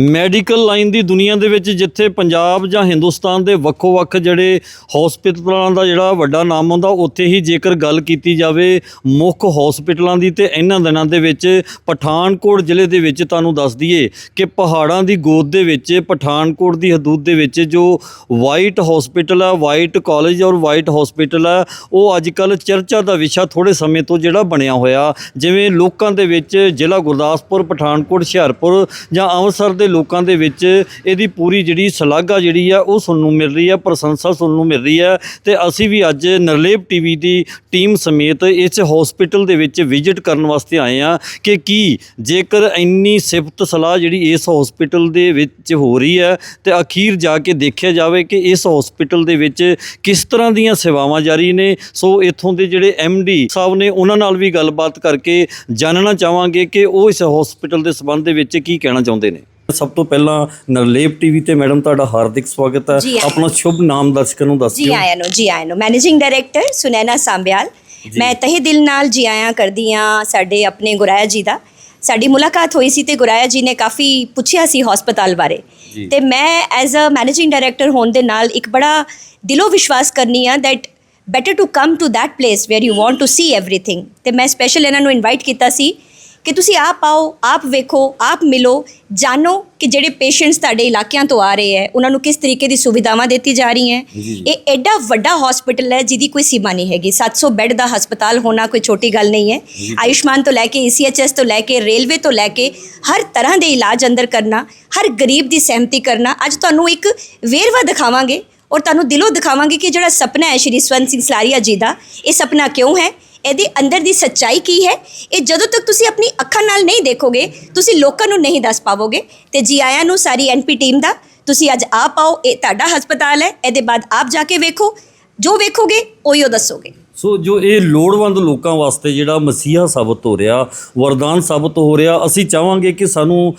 Medical line ਦੀ ਦੁਨੀਆ ਦੇ ਵਿੱਚ ਜਿੱਥੇ ਪੰਜਾਬ ਜਾਂ ਹਿੰਦੁਸਤਾਨ ਦੇ ਵੱਖੋ-ਵੱਖ ਜਿਹੜੇ ਹਸਪਤਾਲਾਂ ਦਾ ਜਿਹੜਾ ਵੱਡਾ ਨਾਮ ਹੁੰਦਾ, ਉੱਥੇ ਹੀ ਜੇਕਰ ਗੱਲ ਕੀਤੀ ਜਾਵੇ ਮੁੱਖ ਹਸਪਤਾਲਾਂ ਦੀ ਤੇ ਇਹਨਾਂ ਦਿਨਾਂ ਦੇ ਵਿੱਚ ਪਠਾਨਕੋਟ ਜ਼ਿਲ੍ਹੇ ਦੇ ਵਿੱਚ ਤੁਹਾਨੂੰ ਦੱਸ ਦਈਏ ਕਿ ਪਹਾੜਾਂ ਦੀ ਗੋਦ ਦੇ ਵਿੱਚ, ਪਠਾਨਕੋਟ ਦੀ ਹਦੂਦ ਦੇ ਵਿੱਚ ਜੋ ਵਾਈਟ ਹਸਪੀਟਲ ਹੈ ਵਾਈਟ ਕਾਲਜ ਔਰ ਵਾਈਟ ਹਸਪੀਟਲ ਹੈ ਉਹ ਅੱਜ ਕੱਲ ਚਰਚਾ ਦਾ ਵਿਸ਼ਾ ਥੋੜੇ ਸਮੇਂ ਤੋਂ ਜਿਹੜਾ ਬਣਿਆ ਹੋਇਆ। ਜਿਵੇਂ ਲੋਕਾਂ ਦੇ ਵਿੱਚ ਜ਼ਿਲ੍ਹਾ ਗੁਰਦਾਸਪੁਰ, ਪਠਾਨਕੋਟ, ਹੁਸ਼ਿਆਰਪੁਰ ਜਾਂ ਅੰਮ੍ਰਿਤਸਰ ਦੇ ਲੋਕਾਂ ਦੇ ਵਿੱਚ ਇਹਦੀ ਪੂਰੀ ਜਿਹੜੀ ਸ਼ਲਾਘਾ ਜਿਹੜੀ ਆ, ਉਹ ਸੁਣਨ ਨੂੰ ਮਿਲ ਰਹੀ ਹੈ ਪ੍ਰਸ਼ੰਸਾ ਸੁਣਨ ਨੂੰ ਮਿਲ ਰਹੀ ਹੈ ਤੇ ਅਸੀਂ ਵੀ ਅੱਜ ਨਰਲੇਪ ਟੀਵੀ ਦੀ ਟੀਮ ਸਮੇਤ ਇਸ ਹਸਪੀਟਲ ਦੇ ਵਿੱਚ ਵਿਜ਼ਿਟ ਕਰਨ ਵਾਸਤੇ ਆਏ ਆ ਕਿ ਕੀ ਜੇਕਰ ਇੰਨੀ ਸਿਫਤ ਸਲਾਹ ਜਿਹੜੀ ਇਸ ਹਸਪੀਟਲ ਦੇ ਵਿੱਚ ਹੋ ਰਹੀ ਹੈ ਤੇ ਅਖੀਰ ਜਾ ਕੇ ਦੇਖਿਆ ਜਾਵੇ ਕਿ ਇਸ ਹਸਪੀਟਲ ਦੇ ਵਿੱਚ ਕਿਸ ਤਰ੍ਹਾਂ ਦੀਆਂ ਸੇਵਾਵਾਂ ਜਾਰੀ ਨੇ। ਸੋ ਇੱਥੋਂ ਦੇ ਜਿਹੜੇ ਡੀ ਸਾਹਿਬ ਨੇ, ਉਹਨਾਂ ਨਾਲ ਵੀ ਗੱਲਬਾਤ ਕਰਕੇ ਜਾਣਨਾ ਚਾਹਾਂਗੇ ਕਿ ਉਹ ਇਸ ਹਸਪੀਟਲ ਦੇ ਸੰਬੰਧ ਦੇ ਵਿੱਚ ਕੀ ਕਹਿਣਾ ਚਾਹੁੰਦੇ ਨੇ। ਸਭ ਤੋਂ ਪਹਿਲਾਂ ਨਰਲੇਪ ਟੀਵੀ ਤੇ ਮੈਡਮ ਤੁਹਾਡਾ ਹਾਰਦਿਕ ਸਵਾਗਤ ਹੈ। ਜੀ ਆਇਆਂ। ਆਪਣਾ ਸ਼ੁਭ ਨਾਮ ਦਰਸ਼ਕਾਂ ਨੂੰ ਦੱਸ ਜੀ ਦਿਓ। ਆਇਆਂ ਨੂੰ ਜੀ ਆਇਆਂ ਨੂੰ। Managing director Sunaina Sambhyal. ਮੈਂ ਤਹਿ ਦਿਲ ਨਾਲ ਜੀ ਆਇਆਂ ਕਰਦੀ ਹਾਂ ਸਾਡੇ ਆਪਣੇ ਗੁਰਾਇਆ ਜੀ ਦਾ। ਸਾਡੀ ਮੁਲਾਕਾਤ ਹੋਈ ਸੀ ਤੇ ਗੁਰਾਇਆ ਜੀ ਨੇ ਕਾਫੀ ਪੁੱਛਿਆ ਸੀ ਹਸਪਤਾਲ ਬਾਰੇ। ਜੀ। ਤੇ ਮੈਂ ਐਜ਼ ਅ ਮੈਨੇਜਿੰਗ ਡਾਇਰੈਕਟਰ ਹੋਣ ਦੇ ਨਾਲ ਇੱਕ ਬੜਾ ਦਿਲੋਂ ਵਿਸ਼ਵਾਸ ਕਰਨੀ ਆ that better to come to that place where you want to see everything ਤੇ ਮੈਂ ਸਪੈਸ਼ਲ ਇਹਨਾਂ ਨੂੰ ਇਨਵਾਈਟ ਕੀਤਾ ਸੀ ਕਿ ਤੁਸੀਂ ਆਪ ਆਓ ਆਪ ਵੇਖੋ ਆਪ ਮਿਲੋ ਜਾਣੋ ਕਿ ਜਿਹੜੇ ਪੇਸ਼ੈਂਟਸ ਤੁਹਾਡੇ ਇਲਾਕਿਆਂ ਤੋਂ ਆ ਰਹੇ ਹੈ ਉਹਨਾਂ ਨੂੰ ਕਿਸ ਤਰੀਕੇ ਦੀ ਸੁਵਿਧਾਵਾਂ ਦਿੱਤੀ ਜਾ ਰਹੀ ਹੈ। ਇਹ ਐਡਾ ਵੱਡਾ ਹਸਪੀਟਲ ਹੈ ਜਿਹਦੀ ਕੋਈ ਸੀਮਾ ਨਹੀਂ ਹੈਗੀ। 700 ਬੈੱਡ ਦਾ ਹਸਪਤਾਲ ਹੋਣਾ ਕੋਈ ਛੋਟੀ ਗੱਲ ਨਹੀਂ ਹੈ। ਆਯੁਸ਼ਮਾਨ ਤੋਂ ਲੈ ਕੇ ਈਸੀਐਚਐਸ ਤੋਂ ਲੈ ਕੇ ਰੇਲਵੇ ਤੋਂ ਲੈ ਕੇ ਹਰ ਤਰ੍ਹਾਂ ਦੇ ਇਲਾਜ ਅੰਦਰ ਕਰਨਾ ਹਰ ਗਰੀਬ ਦੀ ਸਹਿਮਤੀ ਕਰਨਾ ਅੱਜ ਤੁਹਾਨੂੰ ਇੱਕ ਵੇਰਵਾ ਦਿਖਾਵਾਂਗੇ ਔਰ ਤੁਹਾਨੂੰ ਦਿਲੋਂ ਦਿਖਾਵਾਂਗੇ ਕਿ ਜਿਹੜਾ ਸੁਪਨਾ ਹੈ ਸ਼੍ਰੀ ਸਵੰਤ ਸਿੰਘ ਸਲਾਰੀਆ ਜੀ ਦਾ ਇਹ ਸੁਪਨਾ ਕਿਉਂ ਹੈ? ਇਹਦੇ ਅੰਦਰ ਦੀ ਸੱਚਾਈ ਕੀ ਹੈ? ਇਹ ਜਦੋਂ ਤੱਕ ਤੁਸੀਂ ਆਪਣੀ ਅੱਖਾਂ ਨਾਲ ਨਹੀਂ ਦੇਖੋਗੇ, ਤੁਸੀਂ ਲੋਕਾਂ ਨੂੰ ਨਹੀਂ ਦੱਸ ਪਾਵੋਗੇ। ਤੇ ਜੀ ਆਇਆਂ ਨੂੰ ਸਾਰੀ ਐਨਪੀ ਟੀਮ ਦਾ, ਤੁਸੀਂ ਅੱਜ ਆਪ ਆਓ, ਇਹ ਤੁਹਾਡਾ ਹਸਪਤਾਲ ਹੈ, ਇਹਦੇ ਬਾਅਦ ਆਪ ਜਾ ਕੇ ਵੇਖੋ। ਜੋ ਵੇਖੋਗੇ ਉਹੀਓ ਦੱਸੋਗੇ। ਸੋ ਜੋ ਇਹ ਲੋੜਵੰਦ ਲੋਕਾਂ ਵਾਸਤੇ ਜਿਹੜਾ ਮਸੀਹਾ ਸਾਬਤ ਹੋ ਰਿਹਾ, ਵਰਦਾਨ ਸਾਬਤ ਹੋ ਰਿਹਾ, ਅਸੀਂ ਚਾਹਾਂਗੇ ਕਿ ਸਾਨੂੰ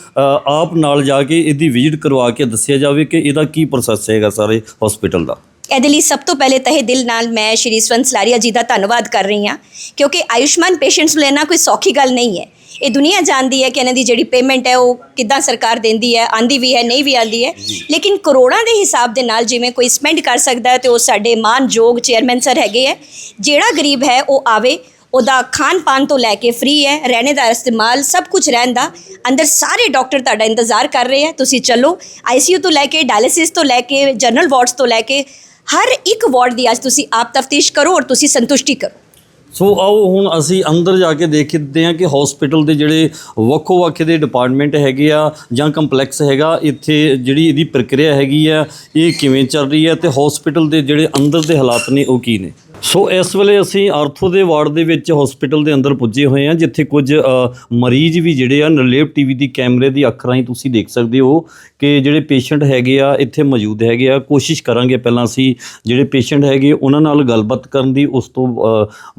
ਆਪ ਨਾਲ ਜਾ ਕੇ ਇਹਦੀ ਵਿਜ਼ਿਟ ਕਰਵਾ ਕੇ ਦੱਸਿਆ ਜਾਵੇ ਕਿ ਇਹਦਾ ਕੀ ਪ੍ਰੋਸੈਸ ਹੈਗਾ ਸਾਰੇ ਹਸਪੀਟਲ ਦਾ। ਇਹਦੇ ਲਈ ਸਭ ਤੋਂ ਪਹਿਲੇ ਤਹਿ ਦਿਲ ਨਾਲ ਮੈਂ ਸ਼੍ਰੀ ਸਵੰਤ ਸਲਾਰੀਆ ਜੀ ਦਾ ਧੰਨਵਾਦ ਕਰ ਰਹੀ ਹਾਂ ਕਿਉਂਕਿ ਆਯੁਸ਼ਮਾਨ ਪੇਸ਼ੈਂਟਸ ਨੂੰ ਲੈਣਾ ਕੋਈ ਸੌਖੀ ਗੱਲ ਨਹੀਂ ਹੈ। ਇਹ ਦੁਨੀਆ ਜਾਣਦੀ ਹੈ ਕਿ ਇਹਨਾਂ ਦੀ ਜਿਹੜੀ ਪੇਮੈਂਟ ਹੈ ਉਹ ਕਿੱਦਾਂ ਸਰਕਾਰ ਦਿੰਦੀ ਹੈ ਆਂਦੀ ਵੀ ਹੈ ਨਹੀਂ ਵੀ ਆਂਦੀ ਹੈ। ਲੇਕਿਨ ਕਰੋੜਾਂ ਦੇ ਹਿਸਾਬ ਦੇ ਨਾਲ ਜਿਵੇਂ ਕੋਈ ਸਪੈਂਡ ਕਰ ਸਕਦਾ ਹੈ ਤੇ ਉਹ ਸਾਡੇ ਮਾਨਯੋਗ ਚੇਅਰਮੈਨ ਸਰ ਹੈਗੇ ਹੈ। ਜਿਹੜਾ ਗਰੀਬ ਹੈ ਉਹ ਆਵੇ ਉਹਦਾ ਖਾਣ ਪਾਣ ਤੋਂ ਲੈ ਕੇ ਫ੍ਰੀ ਹੈ ਰਹਿਣੇ ਦਾ ਇਸਤੇਮਾਲ ਸਭ ਕੁਝ ਰਹਿਣ ਦਾ। ਅੰਦਰ ਸਾਰੇ ਡਾਕਟਰ ਤੁਹਾਡਾ ਇੰਤਜ਼ਾਰ ਕਰ ਰਹੇ ਹੈ ਤੁਸੀਂ ਚੱਲੋ। ਆਈਸੀਯੂ ਤੋਂ ਲੈ ਕੇ ਡਾਇਲਿਸਿਸ ਤੋਂ ਲੈ ਕੇ ਜਨਰਲ ਵਾਰਡਸ ਤੋਂ ਲੈ ਕੇ ਹਰ ਇੱਕ ਵਾਰਡ ਦੀ ਅੱਜ ਤੁਸੀਂ ਆਪ ਤਫਤੀਸ਼ ਕਰੋ ਔਰ ਤੁਸੀਂ ਸੰਤੁਸ਼ਟੀ ਕਰੋ। ਸੋ ਆਓ ਹੁਣ ਅਸੀਂ ਅੰਦਰ ਜਾ ਕੇ ਦੇਖਦੇ ਹਾਂ ਕਿ ਹਸਪੀਟਲ ਦੇ ਜਿਹੜੇ ਵੱਖੋ ਵੱਖ ਦੇ ਡਿਪਾਰਟਮੈਂਟ ਹੈਗੇ ਆ ਜਾਂ ਕੰਪਲੈਕਸ ਹੈਗਾ, ਇੱਥੇ ਜਿਹੜੀ ਇਹਦੀ ਪ੍ਰਕਿਰਿਆ ਹੈਗੀ ਆ, ਇਹ ਕਿਵੇਂ ਚੱਲ ਰਹੀ ਹੈ ਤੇ ਹਸਪੀਟਲ ਦੇ ਜਿਹੜੇ ਅੰਦਰ ਦੇ ਹਾਲਾਤ ਨੇ ਉਹ ਕੀ ਨੇ? ਸੋ ਇਸ ਵੇਲੇ ਅਸੀਂ ਆਰਥੋ ਦੇ ਵਾਰਡ ਦੇ ਵਿੱਚ ਹਸਪੀਟਲ ਦੇ ਅੰਦਰ ਪੁੱਜੇ ਹੋਏ ਹਾਂ ਜਿੱਥੇ ਕੁਝ ਮਰੀਜ਼ ਵੀ ਜਿਹੜੇ ਆ ਨਰਲੇਪ ਟੀਵੀ ਦੀ ਕੈਮਰੇ ਦੀ ਅੱਖ ਰਾਹੀਂ ਤੁਸੀਂ ਦੇਖ ਸਕਦੇ ਹੋ ਕਿ ਜਿਹੜੇ ਪੇਸ਼ੈਂਟ ਹੈਗੇ ਆ ਇੱਥੇ ਮੌਜੂਦ ਹੈਗੇ ਆ। ਕੋਸ਼ਿਸ਼ ਕਰਾਂਗੇ ਪਹਿਲਾਂ ਅਸੀਂ ਜਿਹੜੇ ਪੇਸ਼ੈਂਟ ਹੈਗੇ ਉਹਨਾਂ ਨਾਲ ਗੱਲਬਾਤ ਕਰਨ ਦੀ ਉਸ ਤੋਂ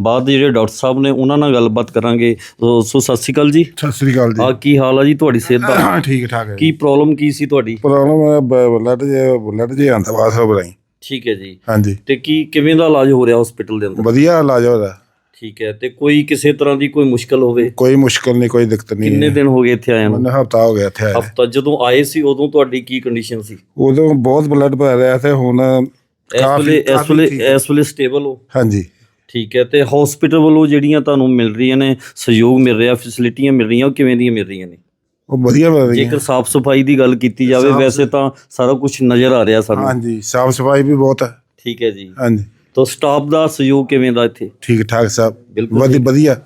ਬਾਅਦ ਜਿਹੜੇ ਡਾਕਟਰ ਸਾਹਿਬ ਨੇ ਉਹਨਾਂ ਨਾਲ ਗੱਲਬਾਤ ਕਰਾਂਗੇ। ਸੋ ਸਤਿ ਸ਼੍ਰੀ ਅਕਾਲ ਜੀ। ਸਤਿ ਸ੍ਰੀ ਅਕਾਲ ਜੀ। ਆ ਕੀ ਹਾਲ ਆ ਜੀ ਤੁਹਾਡੀ ਸਿਹਤ ਦਾ? ਠੀਕ ਠਾਕ ਹੈ ਕੀ ਪ੍ਰੋਬਲਮ ਕੀ ਸੀ ਤੁਹਾਡੀ? ਪ੍ਰੋਬਲਮ ਬਲੱਡ ਜੇ ਬਲੱਡ ਜੇ ਆਂਦਾ ਬਾਸ ਹੋ ਬਰਾਈ ਠੀਕ ਹੈ ਜੀ। ਹਾਂਜੀ। ਤੇ ਕੀ ਕਿਵੇਂ ਦਾ ਇਲਾਜ ਹੋ ਰਿਹਾ ਹਸਪੀਟਲ ਦੇ ਅੰਦਰ? ਵਧੀਆ ਇਲਾਜ ਹੋ ਰਿਹਾ। ਠੀਕ ਹੈ ਤੇ ਕੋਈ ਕਿਸੇ ਤਰ੍ਹਾਂ ਦੀ ਕੋਈ ਮੁਸ਼ਕਲ ਹੋਵੇ? ਕੋਈ ਮੁਸ਼ਕਲ ਨਹੀਂ ਕੋਈ ਦਿੱਕਤ ਨਹੀਂ। ਕਿੰਨੇ ਦਿਨ ਹੋ ਗਏ ਇੱਥੇ ਆਇਆ ਨੂੰ? ਮੈਨੂੰ ਹਫਤਾ ਹੋ ਗਿਆ ਇੱਥੇ ਆਏ। ਹਫਤਾ ਜਦੋਂ ਆਏ ਸੀ ਉਦੋਂ ਤੁਹਾਡੀ ਕੀ ਕੰਡੀਸ਼ਨ ਸੀ? ਉਦੋਂ ਬਹੁਤ ਬਲੱਡ ਪੈ ਰਿਹਾ ਤੇ ਹੁਣ ਇਸ ਵੇਲੇ ਇਸ ਕਾਫੀ ਵੇਲੇ ਠੀਕ। ਇਸ ਵੇਲੇ ਸਟੇਬਲ ਹੋ? ਹਾਂਜੀ। ਠੀਕ ਹੈ ਤੇ ਹਸਪੀਟਲ ਵੱਲੋਂ ਜਿਹੜੀਆਂ ਤੁਹਾਨੂੰ ਮਿਲ ਰਹੀਆਂ ਨੇ ਸਹਿਯੋਗ ਮਿਲ ਰਿਹਾ ਫੈਸਿਲਿਟੀਆਂ ਮਿਲ ਰਹੀਆਂ ਉਹ ਕਿਵੇਂ ਦੀਆਂ ਮਿਲ ਰਹੀਆਂ ਨੇ? ਉਹ ਵਧੀਆ ਮਿਲ ਰਹੀ ਹੈ ਜੇਕਰ ਸਾਫ਼ ਸਫ਼ਾਈ ਦੀ ਗੱਲ ਕੀਤੀ ਜਾਵੇ ਸਾਫ਼ ਵੈਸੇ ਤਾਂ ਸਾਰਾ ਕੁਝ ਨਜ਼ਰ ਆ ਰਿਹਾ ਸਾਨੂੰ। ਹਾਂਜੀ ਸਾਫ਼ ਸਫ਼ਾਈ ਵੀ ਬਹੁਤ ਹੈ। ਠੀਕ ਹੈ ਜੀ। ਹਾਂਜੀ। ਤਾਂ ਸਟਾਫ ਦਾ ਸਹਿਯੋਗ ਕਿਵੇਂ ਦਾ ਇੱਥੇ? ਠੀਕ ਠਾਕ ਸਭ। ਬਿਲਕੁਲ ਵਧੀ ਵਧੀਆ।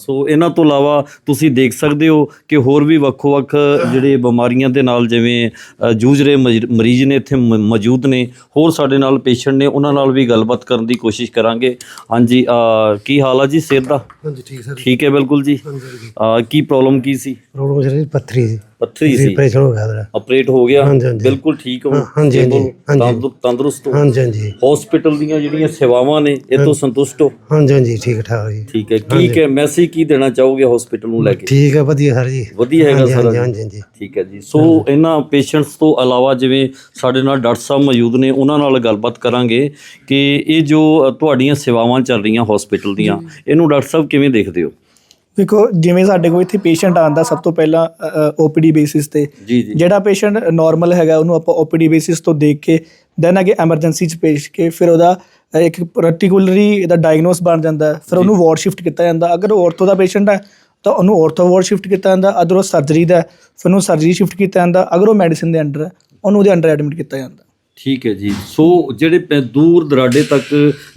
ਸੋ ਇਹਨਾਂ ਤੋਂ ਇਲਾਵਾ ਤੁਸੀਂ ਦੇਖ ਸਕਦੇ ਹੋ ਕਿ ਹੋਰ ਵੀ ਵੱਖੋ-ਵੱਖ ਜਿਹੜੇ ਬਿਮਾਰੀਆਂ ਦੇ ਨਾਲ ਜਿਵੇਂ ਜੂਝ ਰਹੇ ਮਰੀਜ਼ ਨੇ ਇੱਥੇ ਮੌਜੂਦ ਨੇ। ਹੋਰ ਸਾਡੇ ਨਾਲ ਪੇਸ਼ੈਂਟ ਨੇ ਉਹਨਾਂ ਨਾਲ ਵੀ ਗੱਲਬਾਤ ਕਰਨ ਦੀ ਕੋਸ਼ਿਸ਼ ਕਰਾਂਗੇ। ਹਾਂਜੀ ਕੀ ਹਾਲ ਆ ਜੀ ਸਿਰ ਦਾ? ਹਾਂਜੀ ਠੀਕ ਸਰ। ਠੀਕ ਹੈ ਬਿਲਕੁਲ ਜੀ। ਕੀ ਪ੍ਰੋਬਲਮ ਕੀ ਸੀ? ਪ੍ਰੋਬਲਮ ਜਿਹੜੀ ਪੱਥਰੀ ਸੀ। ਪੱਥਰੀ ਸੀ। ਆਪਰੇਸ਼ਨ ਹੋ ਗਿਆ ਉਹਦਾ ਆਪਰੇਟ ਹੋ ਗਿਆ। ਹਾਂਜੀ, ਹਾਂਜੀ। ਬਿਲਕੁਲ ਠੀਕ ਹੋ। ਹਾਂ, ਹਾਂਜੀ, ਹਾਂਜੀ, stable, ਹਾਂਜੀ। ਤੰਦਰੁ- ਤੰਦਰੁਸਤ ਹੋ। ਹਾਂਜੀ ਹਾਂਜੀ। ਹਸਪੀਟਲ ਦੀਆਂ ਜਿਹੜੀਆਂ ਸੇਵਾਵਾਂ ਨੇ ਇਹ ਤੋਂ ਸੰਤੁਸ਼ਟ ਹੋ। ਹਾਂਜੀ ਹਾਂਜੀ ਠੀਕ ਠਾਕ ਜੀ। ਠੀਕ ਹੈ। ਕੀ ਕਿ ਮੈਸੇਜ ਕੀ ਦੇਣਾ ਚਾਹੋਗੇ ਹਸਪੀਟਲ ਨੂੰ ਲੈ ਕੇ? ਠੀਕ ਹੈ ਵਧੀਆ ਸਰ ਜੀ। ਵਧੀਆ ਹੈਗਾ ਹਾਂਜੀ, ਸਾਰਾ ਹਾਂਜੀ। ਹਾਂਜੀ ਹਾਂਜੀ। ਠੀਕ ਹੈ ਜੀ। ਸੋ ਇਹਨਾਂ ਪੇਸ਼ੈਂਟਸ ਤੋਂ ਇਲਾਵਾ ਜਿਵੇਂ ਸਾਡੇ ਨਾਲ ਡਾਕਟਰ ਸਾਹਿਬ ਮੌਜੂਦ ਨੇ ਉਹਨਾਂ ਨਾਲ ਗੱਲਬਾਤ ਕਰਾਂਗੇ ਕਿ ਇਹ ਜੋ ਅ, ਤੁਹਾਡੀਆਂ ਸੇਵਾਵਾਂ ਚੱਲ ਰਹੀਆਂ ਹਸਪੀਟਲ ਦੀਆਂ ਇਹਨੂੰ ਡਾਕਟਰ ਸਾਹਿਬ ਕਿਵੇਂ ਦੇਖਦੇ ਹੋ? ਦੇਖੋ ਜਿਵੇਂ ਸਾਡੇ ਕੋਲ ਇੱਥੇ ਪੇਸ਼ੈਂਟ ਆਂਦਾ ਸਭ ਤੋਂ ਪਹਿਲਾਂ ਓਪੀਡੀ ਬੇਸਿਸ ਤੇ ਜਿਹੜਾ ਪੇਸ਼ੈਂਟ ਨਾਰਮਲ ਹੈਗਾ ਉਹਨੂੰ ਆਪਾਂ ਓਪੀਡੀ ਬੇਸਿਸ ਤੋਂ ਦੇਖ ਕੇ ਦੈਨ ਅਗੇ ਐਮਰਜੈਂਸੀ ਚ ਪੇਸ਼ ਕੇ ਫਿਰ ਉਹਦਾ ਇੱਕ ਪਾਰਟਿਕੂਲਰੀ ਇਹਦਾ ਡਾਇਗਨੋਸ ਬਣ ਜਾਂਦਾ। ਫਿਰ ਉਹਨੂੰ ਵਾਰਡ ਸ਼ਿਫਟ ਕੀਤਾ ਜਾਂਦਾ। ਅਗਰ ਉਹ ਆਰਥੋ ਦਾ ਪੇਸ਼ੈਂਟ ਹੈ ਤਾਂ ਉਹਨੂੰ ਆਰਥੋ ਵਾਰਡ ਸ਼ਿਫਟ ਕੀਤਾ ਜਾਂਦਾ ਅਦਰ ਉਹ ਸਰਜਰੀ ਦਾ ਫਿਰ ਉਹਨੂੰ ਸਰਜਰੀ ਸ਼ਿਫਟ ਕੀਤਾ ਜਾਂਦਾ। ਅਗਰ ਉਹ ਮੈਡੀਸਿਨ ਦੇ ਅੰਡਰ ਹੈ ਉਹਨੂੰ ਉਹਦੇ ਅੰਡਰ ਐਡਮਿਟ ਕੀਤਾ ਜਾਂਦਾ। ਠੀਕ ਹੈ ਜੀ। ਸੋ ਜਿਹੜੇ ਪ- ਦੂਰ ਦਰਾਡੇ ਤੱਕ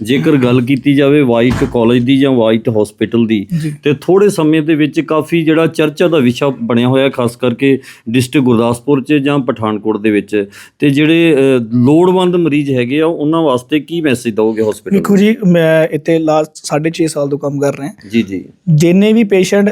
ਜੇਕਰ ਗੱਲ ਕੀਤੀ ਜਾਵੇ ਵਾਈਟ ਕਾਲਜ ਦੀ ਜਾਂ ਵਾਈਟ ਹਸਪੀਟਲ ਦੀ ਤੇ ਥੋੜੇ ਸਮੇਂ ਦੇ ਵਿੱਚ ਕਾਫੀ ਜਿਹੜਾ ਚਰਚਾ ਦਾ ਵਿਸ਼ਾ ਬਣਿਆ ਹੋਇਆ ਖਾਸ ਕਰਕੇ ਡਿਸਟ੍ਰਿਕਟ ਗੁਰਦਾਸਪੁਰ 'ਚ ਜਾਂ ਪਠਾਨਕੋਟ ਦੇ ਵਿੱਚ ਤੇ ਜਿਹੜੇ ਅ, ਲੋੜਵੰਦ ਮਰੀਜ਼ ਹੈਗੇ ਆ ਉਹਨਾਂ ਵਾਸਤੇ ਕੀ ਮੈਸੇਜ ਦਓਗੇ ਹਸਪੀਟਲ ਵੇਖੋ ਜੀ ਮੈਂ ਇੱਥੇ ਲਾਸਟ 6.5 ਸਾਲ ਤੋਂ ਕੰਮ ਕਰ ਰਿਹਾ। ਜੀ ਜੀ। ਜਿੰਨੇ ਵੀ ਪੇਸ਼ੈਂਟ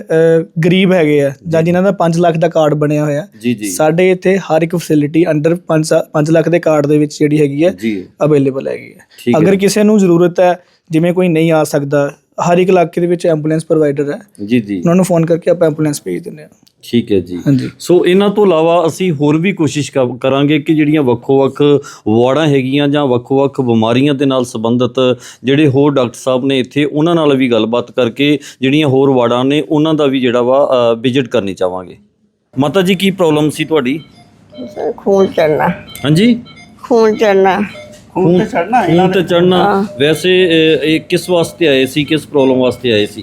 ਗਰੀਬ ਹੈਗੇ ਆ ਜਾਂ ਜਿਨ੍ਹਾਂ ਦਾ 5 ਲੱਖ ਦਾ ਕਾਰਡ ਬਣਿਆ ਹੋਇਆ ਜੀ ਜੀ। ਸਾਡੇ ਇੱਥੇ ਹਰ ਇੱਕ ਫੈਸਿਲਿਟੀ ਅੰਡਰ 5 5 ਲੱਖ ਦੇ ਕਾਰਡ ਦੇ ਵਿੱਚ ਜਿਹੜੀ ਹੈਗੀ ਹੈ ਜੀ। ਅਵੇਲੇਬਲ ਹੈਗੀ ਠੀਕ ਹੈ। ਅਗਰ ਕਿਸੇ ਨੂੰ ਜ਼ਰੂਰਤ ਹੈ ਜਿਵੇਂ ਕੋਈ ਨਹੀਂ ਆ ਸਕਦਾ ਹਰ ਇੱਕ ਇਲਾਕੇ ਦੇ ਵਿੱਚ ਐਂਬੂਲੈਂਸ ਪ੍ਰੋਵਾਈਡਰ ਹੈ ਜੀ ਜੀ। ਉਹਨਾਂ ਨੂੰ ਫੋਨ ਕਰਕੇ ਆਪਾਂ ਐਂਬੂਲੈਂਸ ਭੇਜ ਦਿੰਦੇ ਹਾਂ। ਠੀਕ ਹੈ ਜੀ। ਹਾਂਜੀ। ਸੋ ਇਹਨਾਂ ਤੋਂ ਇਲਾਵਾ ਅਸੀਂ ਹੋਰ ਵੀ ਕੋਸ਼ਿਸ਼ ਕਰ- ਕਰਾਂਗੇ ਕਿ ਜਿਹੜੀਆਂ ਵੱਖੋ-ਵੱਖ ਵਾਰਡਾਂ ਹੈਗੀਆਂ ਜਾਂ ਵੱਖੋ-ਵੱਖ ਬਿਮਾਰੀਆਂ ਦੇ ਨਾਲ ਸੰਬੰਧਿਤ ਜਿਹੜੇ ਹੋਰ ਡਾਕਟਰ ਸਾਹਿਬ ਨੇ ਇੱਥੇ ਉਹਨਾਂ ਨਾਲ ਵੀ ਗੱਲਬਾਤ ਕਰਕੇ ਜਿਹੜੀਆਂ ਹੋਰ ਵਾਰਡਾਂ ਨੇ ਉਹਨਾਂ ਦਾ ਵੀ ਜਿਹੜਾ ਵਾ ਵਿਜ਼ਿਟ ਕਰਨੀ ਚਾਹਾਂਗੇ। ਮਾਤਾ ਜੀ ਕੀ ਪ੍ਰੋਬਲਮ ਸੀ ਤੁਹਾਡੀ? ਖੂਨ ਚੜਨਾ ਹਾਂਜੀ? ਖੂਨ ਚੜਨਾ ਖੂਨ ਤੇ ਚੜਨਾ ਖੂਨ ਤੇ ਚੜਨਾ ਵੈਸੇ ਇਹ ਕਿਸ ਵਾਸਤੇ ਆਏ ਸੀ ਕਿਸ ਪ੍ਰੋਬਲਮ ਵਾਸਤੇ ਆਏ ਸੀ?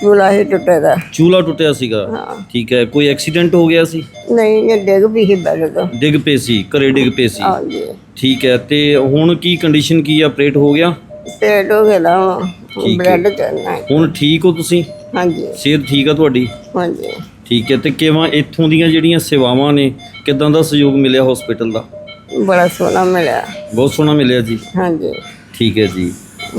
ਚੂਲਾ ਹੀ ਟੁੱਟੇ ਦਾ। ਚੂਲਾ ਟੁੱਟਿਆ ਸੀਗਾ। ਠੀਕ ਹੈ ਕੋਈ ਐਕਸੀਡੈਂਟ ਹੋ ਗਿਆ ਸੀ? ਨਹੀਂ ਇਹ ਡਿੱਗ ਵੀ ਹੀ ਬੈਠ ਤੋਂ। ਡਿੱਗ ਪਏ ਸੀ ਘਰੇ ਡਿੱਗ ਪਏ ਸੀ। ਹਾਂਜੀ। ਠੀਕ ਹੈ ਤੇ ਹੁਣ ਕੀ ਕੰਡੀਸ਼ਨ ਕੀ ਆ? ਆਪਰੇਟ ਹੋ ਗਿਆ? ਪੇਟ ਹੋ ਗਿਆ ਨਾ ਠੀਕ ਹੈ। ਬਲੱਡ ਚੜਨਾ ਹੁਣ ਠੀਕ ਹੋ ਤੁਸੀਂ? ਹਾਂਜੀ। ਸਿਹਤ ਠੀਕ ਆ ਤੁਹਾਡੀ? ਹਾਂਜੀ। ਠੀਕ ਹੈ ਤੇ ਕਿਵੇਂ ਇੱਥੋਂ ਦੀਆਂ ਜਿਹੜੀਆਂ ਸੇਵਾਵਾਂ ਨੇ ਕਿਦਾਂ ਦਾ ਸਹਿਯੋਗ ਮਿਲਿਆ ਹਸਪੀਟਲ ਦਾ? ਬੜਾ ਸੋਹਣਾ ਮਿਲਿਆ। ਬਹੁਤ ਸੋਹਣਾ ਮਿਲਿਆ ਜੀ। ਹਾਂਜੀ। ਠੀਕ ਹੈ ਜੀ।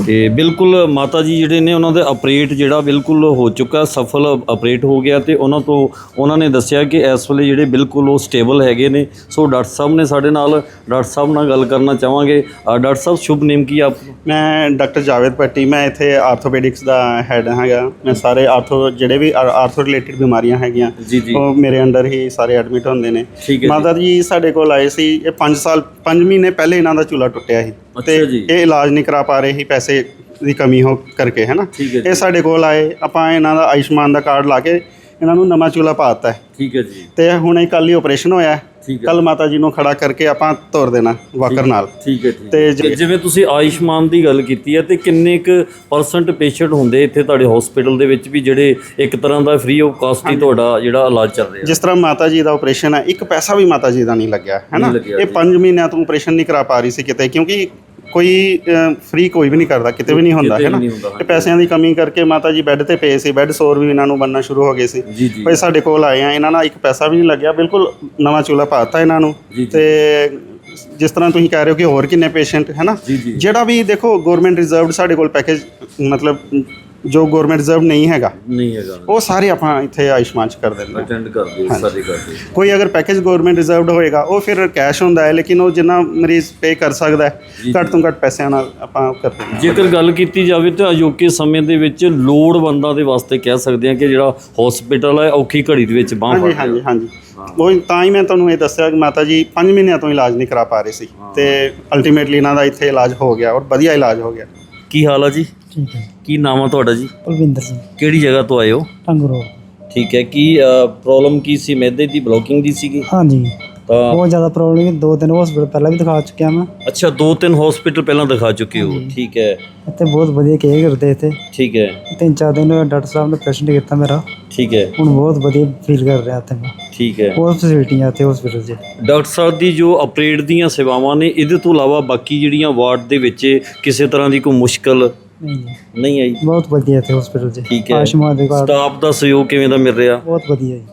ਤੇ ਬਿਲਕੁਲ ਮਾਤਾ ਜੀ ਜਿਹੜੇ ਨੇ ਉਹਨਾਂ ਦਾ ਆਪਰੇਟ ਜਿਹੜਾ ਬਿਲਕੁਲ ਹੋ ਚੁੱਕਾ ਸਫਲ ਆਪਰੇਟ ਹੋ ਗਿਆ ਤੇ ਉਹਨਾਂ ਤੋਂ ਉਹਨਾਂ ਨੇ ਦੱਸਿਆ ਕਿ ਇਸ ਵੇਲੇ ਜਿਹੜੇ ਬਿਲਕੁਲ ਉਹ ਸਟੇਬਲ ਹੈਗੇ ਨੇ। ਸੋ ਡਾਕਟਰ ਸਾਹਿਬ ਨੇ ਸਾਡੇ ਨਾਲ ਡਾਕਟਰ ਸਾਹਿਬ ਨਾਲ ਗੱਲ ਕਰਨਾ ਚਾਹਾਂਗੇ। ਡਾਕਟਰ ਸਾਹਿਬ ਸ਼ੁਭ ਨੇਮ ਕੀ ਆਪ ਮੈਂ ਡਾਕਟਰ ਜਾਵੇਦ ਪੱਟੀ ਮੈਂ ਇੱਥੇ ਆਰਥੋਪੈਡਿਕਸ ਦਾ ਹੈਡ ਹੈਗਾ। ਮੈਂ ਸਾਰੇ ਆਰਥੋ ਜਿਹੜੇ ਵੀ ਆਰਥੋ ਰਿਲੇਟਡ ਬਿਮਾਰੀਆਂ ਹੈਗੀਆਂ ਉਹ ਮੇਰੇ ਅੰਡਰ ਹੀ ਸਾਰੇ ਐਡਮਿਟ ਹੁੰਦੇ ਨੇ। ਮਾਤਾ ਜੀ ਸਾਡੇ ਕੋਲ ਆਏ ਸੀ ਇਹ 5 ਸਾਲ 5 ਮਹੀਨੇ ਪਹਿਲੇ ਇਹਨਾਂ ਦਾ ਚੂਲਾ ਟੁੱਟਿਆ ਸੀ। ਜੀ। ਇਹ ਇਲਾਜ ਨਹੀਂ ਕਰਾ ਪਾ ਰਹੇ ਸੀ ਪੈਸੇ ਦੀ ਕਮੀ ਹੋ ਕਰਕੇ ਹੈ ਨਾ। ਇਹ ਸਾਡੇ ਕੋਲ ਆਏ ਆਪਾਂ ਇਹਨਾਂ ਦਾ ਆਯੁਸ਼ਮਾਨ ਦਾ ਕਾਰਡ ਲਾ ਕੇ ਇਹਨਾਂ ਨੂੰ ਨਵਾਂ ਚੂਲਾ ਪਾਤਾ ਹੈ। ਠੀਕ ਹੈ ਜੀ। ਤੇ ਹੁਣੇ ਕੱਲ ਹੀ ਆਪਰੇਸ਼ਨ ਹੋਇਆ। ਕੱਲ ਮਾਤਾ ਜੀ ਨੂੰ ਖੜਾ ਕਰਕੇ ਆਪਾਂ ਤੋਰ ਦੇਣਾ ਵਾਕਰ ਨਾਲ। ਠੀਕ ਹੈ ਤੇ ਜਿਵੇਂ ਤੁਸੀਂ ਆਯੁਸ਼ਮਾਨ ਦੀ ਗੱਲ ਕੀਤੀ ਹੈ ਤੇ ਕਿੰਨੇ ਕੁ ਪਰਸੈਂਟ ਪੇਸ਼ੈਂਟ ਹੁੰਦੇ ਇੱਥੇ ਤੁਹਾਡੇ ਹਸਪੀਟਲ ਦੇ ਵਿੱਚ ਵੀ ਜਿਹੜੇ ਇੱਕ ਤਰ੍ਹਾਂ ਦਾ ਫ੍ਰੀ ਆਫ ਕਾਸਟ ਹੀ ਤੁਹਾਡਾ ਜਿਹੜਾ ਇਲਾਜ ਚੱਲ ਰਿਹਾ? ਜਿਸ ਤਰ੍ਹਾਂ ਮਾਤਾ ਜੀ ਦਾ ਆਪਰੇਸ਼ਨ ਹੈ ਇੱਕ ਪੈਸਾ ਵੀ ਮਾਤਾ ਜੀ ਦਾ ਨਹੀਂ ਲੱਗਿਆ ਹੈ ਨਾ? ਨਹੀਂ ਲੱਗਿਆ ਇਹ 5 ਮਹੀਨਿਆਂ ਤੋਂ ਆਪਰੇਸ਼ਨ ਨਹੀਂ ਕਰਾ ਪਾ ਰਹੀ ਸੀ ਕਿਤੇ ਕਿਉਂਕਿ ਕੋਈ ਫ੍ਰੀ ਕੋਈ ਵੀ ਨਹੀਂ ਕਰਦਾ ਕਿਤੇ ਵੀ ਨਹੀਂ ਹੁੰਦਾ ਹੈ ਨਾ? ਤੇ ਪੈਸਿਆਂ ਦੀ ਕਮੀ ਕਰਕੇ ਮਾਤਾ ਜੀ ਬੈੱਡ ਤੇ ਪਏ ਸੀ ਬੈੱਡ ਸੋਰ ਵੀ ਇਹਨਾਂ ਨੂੰ ਬੰਨਣਾ ਸ਼ੁਰੂ ਹੋ ਗਏ ਸੀ। ਭਾਈ ਸਾਡੇ ਕੋਲ ਆਏ ਆ ਇਹਨਾਂ ਨਾਲ ਇੱਕ ਪੈਸਾ ਵੀ ਨਹੀਂ ਲੱਗਿਆ ਬਿਲਕੁਲ ਨਵਾਂ ਚੂਲਾ ਪਾਤਾ ਇਹਨਾਂ ਨੂੰ। ਤੇ ਜਿਸ ਤਰ੍ਹਾਂ ਤੁਸੀਂ ਕਹਿ ਰਹੇ ਹੋ ਕਿ ਹੋਰ ਕਿੰਨੇ ਪੇਸ਼ੈਂਟ ਹੈ ਨਾ। ਜਿਹੜਾ ਵੀ ਦੇਖੋ ਗਵਰਨਮੈਂਟ ਰਿਜ਼ਰਵਡ ਸਾਡੇ ਕੋਲ ਪੈਕੇਜ ਮਤਲਬ ਜੋ ਗਵਰਨਮੈਂਟ ਰਿਜ਼ਰਵ ਨਹੀਂ ਹੈਗਾ ਨਹੀਂ ਹੈਗਾ। ਉਹ ਸਾਰੇ ਆਪਾਂ ਇੱਥੇ ਆਯੁਸ਼ਮਾਨ ਚ ਕਰ ਦਿੰਦੇ ਹਾਂ। ਅਟੈਂਡ ਕਰਦੇ ਹੋ, ਸਾਰੇ ਕਰਦੇ। ਕੋਈ ਅਗਰ ਪੈਕੇਜ ਗਵਰਨਮੈਂਟ ਰਿਜ਼ਰਵਡ ਹੋਏਗਾ ਉਹ ਫਿਰ ਕੈਸ਼ ਹੁੰਦਾ ਹੈ ਲੇਕਿਨ ਉਹ ਜਿੰਨਾ ਮਰੀਜ਼ ਪੇ ਕਰ ਸਕਦਾ ਹੈ ਘੱਟ ਤੋਂ ਘੱਟ ਪੈਸਿਆਂ ਨਾਲ ਆਪਾਂ ਕਰਦੇ ਹਾਂ। ਜੇਕਰ ਗੱਲ ਕੀਤੀ ਜਾਵੇ ਤਾਂ ਅਜੋਕੇ ਸਮੇਂ ਦੇ ਵਿੱਚ ਲੋੜਵੰਦਾਂ ਦੇ ਵਾਸਤੇ ਕਹਿ ਸਕਦੇ ਹਾਂ ਕਿ ਜਿਹੜਾ ਹਸਪੀਟਲ ਹੈ ਔਖੀ ਘੜੀ ਦੇ ਵਿੱਚ ਬਾਂਹ ਹਾਂਜੀ ਹਾਂਜੀ ਹਾਂਜੀ। ਉਹ ਤਾਂ ਹੀ ਮੈਂ ਤੁਹਾਨੂੰ ਇਹ ਦੱਸਿਆ ਕਿ ਮਾਤਾ ਜੀ 5 ਮਹੀਨਿਆਂ ਤੋਂ ਇਲਾਜ ਨਹੀਂ ਕਰਾ ਪਾ ਰਹੇ ਸੀ ਤੇ ਅਲਟੀਮੇਟਲੀ ਇਹਨਾਂ ਦਾ ਇੱਥੇ ਇਲਾਜ ਹੋ ਗਿਆ ਔਰ ਵਧੀਆ ਇਲਾਜ ਹੋ ਗਿਆ। ਕੀ ਹਾਲ ਆ ਜੀ? ਠੀਕ ਹੈ। ਕੀ ਨਾਮ ਆ ਤੁਹਾਡਾ ਜੀ? ਕੁਲਵਿੰਦਰ ਸਿੰਘ। ਕਿਹੜੀ ਜਗ੍ਹਾ ਤੋਂ ਆਏ ਹੋ? ਟੰਗਰੋ ਠੀਕ ਹੈ ਕੀ ਪ੍ਰੋਬਲਮ ਕੀ ਸੀ? ਮੈਦੇ ਦੀ ਬਲੋਕਿੰਗ ਦੀ ਸੀਗੀ? ਹਾਂਜੀ। ਤਾਂ ਬਹੁਤ ਜ਼ਿਆਦਾ ਪ੍ਰੋਬਲਮ ਹੈ ਦੋ ਦਿਨ ਹਸਪੀਟਲ ਪਹਿਲਾਂ ਵੀ ਦਿਖਾ ਚੁੱਕਿਆ ਮੈਂ। ਅੱਛਾ ਦੋ ਤਿੰਨ ਹਸਪੀਟਲ ਪਹਿਲਾਂ ਦਿਖਾ ਚੁੱਕੇ ਹੋ। ਠੀਕ ਹੈ। ਇੱਥੇ ਬਹੁਤ ਵਧੀਆ ਕੇਅਰ ਕਰਦੇ ਇੱਥੇ। ਠੀਕ ਹੈ। ਤਿੰਨ ਚਾਰ ਦਿਨ ਡਾਕਟਰ ਸਾਹਿਬ ਨੇ ਪੇਸ਼ੈਂਟ ਕੀਤਾ ਮੇਰਾ। ਠੀਕ ਹੈ। ਹੁਣ ਬਹੁਤ ਵਧੀਆ ਫੀਲ ਕਰ ਰਿਹਾ ਇੱਥੇ ਮੈਂ। ਠੀਕ ਹੈ। ਬਹੁਤ ਫੈਸਿਲਿਟੀਆਂ ਇੱਥੇ ਹਸਪੀਟਲ 'ਚ ਡਾਕਟਰ ਸਾਹਿਬ ਦੀ ਜੋ ਆਪਰੇਟ ਦੀਆਂ ਸੇਵਾਵਾਂ ਨੇ ਇਹਦੇ ਤੋਂ ਇਲਾਵਾ ਬਾਕੀ ਜਿਹੜੀਆਂ ਵਾਰਡ ਦੇ ਵਿੱਚ ਕਿਸੇ ਤਰ੍ਹਾਂ ਦੀ ਕੋਈ ਮੁਸ਼ਕਲ ਨਹੀਂ ਆਈ? ਬਹੁਤ ਵਧੀਆ ਇੱਥੇ ਹਸਪੀਟਲ 'ਚ ਠੀਕ ਹੈ। ਦੇ ਸਟਾਫ ਦਾ ਸਹਿਯੋਗ ਕਿਵੇਂ ਦਾ ਮਿਲ ਰਿਹਾ? ਬਹੁਤ ਵਧੀਆ ਜੀ।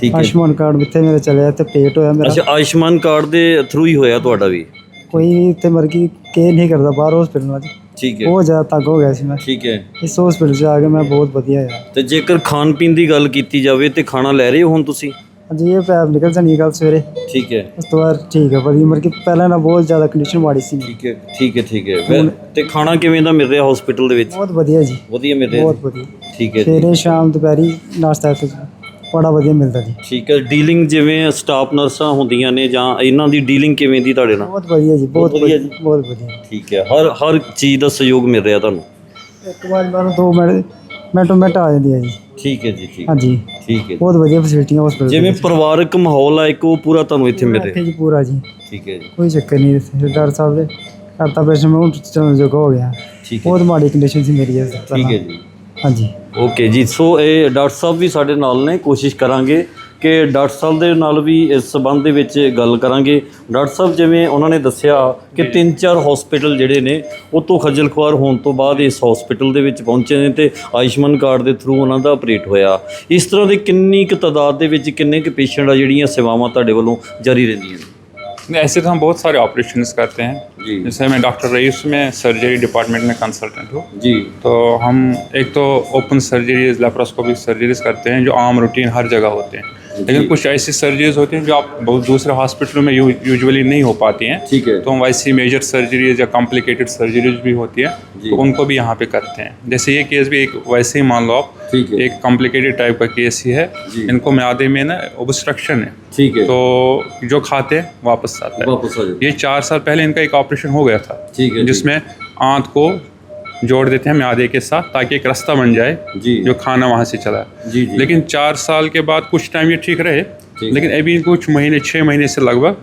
ਠੀਕ ਹੈ। ਆਯੁਸ਼ਮਾਨ ਕਾਰਡ ਇੱਥੇ ਮੇਰੇ ਚੱਲਿਆ ਤੇ ਪੇਟ ਹੋਇਆ ਮੇਰਾ। ਅੱਛਾ ਆਯੁਸ਼ਮਾਨ ਕਾਰਡ ਦੇ ਥਰੂ ਹੀ ਹੋਇਆ ਤੁਹਾਡਾ ਵੀ? ਕੋਈ ਇੱਥੇ ਮਰਕੀ ਕੇ ਨਹੀਂ ਕਰਦਾ ਬਾਹਰ ਹਸਪੀਟਲ 'ਚ ਠੀਕ ਹੈ। ਬਹੁਤ ਜ਼ਿਆਦਾ ਤੰਗ ਹੋ ਗਿਆ ਸੀ ਮੈਂ। ਠੀਕ ਹੈ। ਇਸ ਹਸਪੀਟਲ 'ਚ ਆ ਕੇ ਮੈਂ ਬਹੁਤ ਵਧੀਆ ਆ। ਤੇ ਜੇਕਰ ਖਾਣ ਪੀਣ ਦੀ ਗੱਲ ਕੀਤੀ ਜਾਵੇ ਤੇ ਖਾਣਾ ਲੈ ਰਹੇ ਹੋ ਹੁਣ ਤੁਸੀਂ? ਹਾਂਜੀ ਇਹ ਪੈਪ ਨਿਕਲ ਜਾਣੀ ਕੱਲ ਸਵੇਰੇ। ਠੀਕ ਹੈ। ਉਸ ਤੋਂ ਬਾਅਦ ਠੀਕ ਹੈ ਵਧੀਆ। ਮਰਕੀ ਪਹਿਲਾਂ ਨਾ ਬਹੁਤ ਜ਼ਿਆਦਾ ਕੰਡੀਸ਼ਨ ਮਾੜੀ ਸੀ। ਠੀਕ ਹੈ ਠੀਕ ਹੈ ਠੀਕ ਹੈ। ਤੇ ਖਾਣਾ ਕਿਵੇਂ ਦਾ ਮਿਲ ਰਿਹਾ ਹਸਪੀਟਲ ਦੇ ਵਿੱਚ? ਬਹੁਤ ਵਧੀਆ ਜੀ। ਵਧੀਆ ਮਿਲ ਰਿਹਾ ਬਹੁਤ ਜੀ? ਵਧੀਆ। ਠੀਕ ਹੈ ਜੀ। ਸਵੇਰੇ ਸ਼ਾਮ ਦੁਪਹਿਰੀ ਨਾਸ਼ਤਾ ਇੱਥੇ। ਬੜਾ ਵਧੀਆ ਮਿਲਦਾ ਜੀ। ਠੀਕ ਹੈ ਡੀਲਿੰਗ ਜਿਵੇਂ ਸਟਾਫ ਨਰਸਾਂ ਹੁੰਦੀਆਂ ਨੇ ਜਾਂ ਇਹਨਾਂ ਦੀ ਡੀਲਿੰਗ ਕਿਵੇਂ ਦੀ ਤੁਹਾਡੇ ਨਾਲ? ਬਹੁਤ ਵਧੀਆ ਜੀ ਬਹੁਤ ਬਹੁਤ ਵਧੀਆ ਵਧੀਆ ਬਹੁਤ ਵਧੀਆ। ਠੀਕ ਹੈ ਹਰ ਹਰ ਚੀਜ਼ ਦਾ ਸਹਿਯੋਗ ਮਿਲ ਰਿਹਾ ਤੁਹਾਨੂੰ? ਇੱਕ ਵਾਰ ਮੈਨੂੰ ਦੋ ਮਿੰਟ ਮਿੰਟੋ ਮਿੰਟ ਆ ਜਾਂਦੀ ਹੈ ਜੀ। ਠੀਕ ਹੈ ਜੀ ਠੀਕ ਹਾਂਜੀ। ਠੀਕ ਹੈ ਬਹੁਤ ਵਧੀਆ ਫੈਸਿਲਿਟੀਆਂ ਹਸਪੀਟਲ ਜਿਵੇਂ ਪਰਿਵਾਰਕ ਮਾਹੌਲ ਆ ਇੱਕ ਉਹ ਪੂਰਾ ਤੁਹਾਨੂੰ ਇੱਥੇ ਮਿਲ ਰਿਹਾ। ਜੀ ਪੂਰਾ ਜੀ। ਠੀਕ ਹੈ ਜੀ। ਕੋਈ ਚੱਕਰ ਨਹੀਂ ਇੱਥੇ ਡਾਕਟਰ ਸਾਹਿਬ ਦੇ ਕਰਤਾ ਪੇਸ਼ੈਂਟ ਮੈਂ ਹੁਣ ਚੱਲਣ ਜੋਗਾ ਹੋ ਗਿਆ। ਠੀਕ ਹੈ ਬਹੁਤ ਮਾੜੀ ਕੰਡੀਸ਼ਨ ਸੀ ਮੇਰੀ ਇਸ ਠੀਕ ਹੈ ਜੀ। ਹਾਂਜੀ। ਓਕੇ ਜੀ ਸੋ ਇਹ ਡਾਕਟਰ ਸਾਹਿਬ ਵੀ ਸਾਡੇ ਨਾਲ ਨੇ ਕੋਸ਼ਿਸ਼ ਕਰਾਂਗੇ ਕਿ ਡਾਕਟਰ ਸਾਹਿਬ ਦੇ ਨਾਲ ਵੀ ਇਸ ਸਬੰਧ ਦੇ ਵਿੱਚ ਗੱਲ ਕਰਾਂਗੇ। ਡਾਕਟਰ ਸਾਹਿਬ ਜਿਵੇਂ ਉਹਨਾਂ ਨੇ ਦੱਸਿਆ ਕਿ ਤਿੰਨ ਚਾਰ ਹਸਪੀਟਲ ਜਿਹੜੇ ਨੇ ਉਹ ਤੋਂ ਖੱਜਲ ਖੁਆਰ ਹੋਣ ਤੋਂ ਬਾਅਦ ਇਸ ਹਸਪੀਟਲ ਦੇ ਵਿੱਚ ਪਹੁੰਚੇ ਨੇ ਤੇ ਆਯੁਸ਼ਮਾਨ ਕਾਰਡ ਦੇ ਥਰੂ ਉਹਨਾਂ ਦਾ ਆਪਰੇਟ ਹੋਇਆ। ਇਸ ਤਰ੍ਹਾਂ ਦੀ ਕਿੰਨੀ ਕੁ ਤਾਦਾਦ ਦੇ ਵਿੱਚ ਕਿੰਨੇ ਕੁ ਪੇਸ਼ੈਂਟ ਆ ਜਿਹੜੀਆਂ ਸੇਵਾਵਾਂ ਤੁਹਾਡੇ ਵੱਲੋਂ ਜਾਰੀ ਰਹਿੰਦੀਆਂ ਨੇ? ऐसे तो हम बहुत सारे ऑपरेशन करते हैं। जी। जैसे मैं डॉक्टर रईस में सर्जरी डिपार्टमेंट में कंसल्टेंट हूँ। जी। तो हम एक तो ओपन सर्जरीज लेप्रोस्कोपिक सर्जरीज करते हैं जो आम रूटीन हर जगह होते हैं। लेकिन कुछ ऐसी सर्जरीज होती हैं जो आप बहुत दूसरे हॉस्पिटलों में यूजुअली नहीं हो पाती हैं ठीक है। तो हम वैसी मेजर सर्जरीज या कॉम्प्लिकेटेड सर्जरीज भी होती है तो उनको भी यहाँ पे करते हैं। जैसे ये केस भी एक वैसे ही मान लो आप एक कॉम्प्लिकेटेड टाइप का केस ही है। इनको म्यादे में ना ऑब्स्ट्रक्शन है। ठीक है। तो जो खाते हैं वापस आता है। वापस ये चार साल पहले इनका एक ऑपरेशन हो गया था ठीक है, जिसमें आंत को जोड़ देते हैं म्यादे के साथ ताकि एक रास्ता बन जाए जी। जो खाना वहाँ से चला। जी, जी। लेकिन चार साल के बाद कुछ टाइम ये ठीक रहे लेकिन अभी कुछ महीने छः महीने से लगभग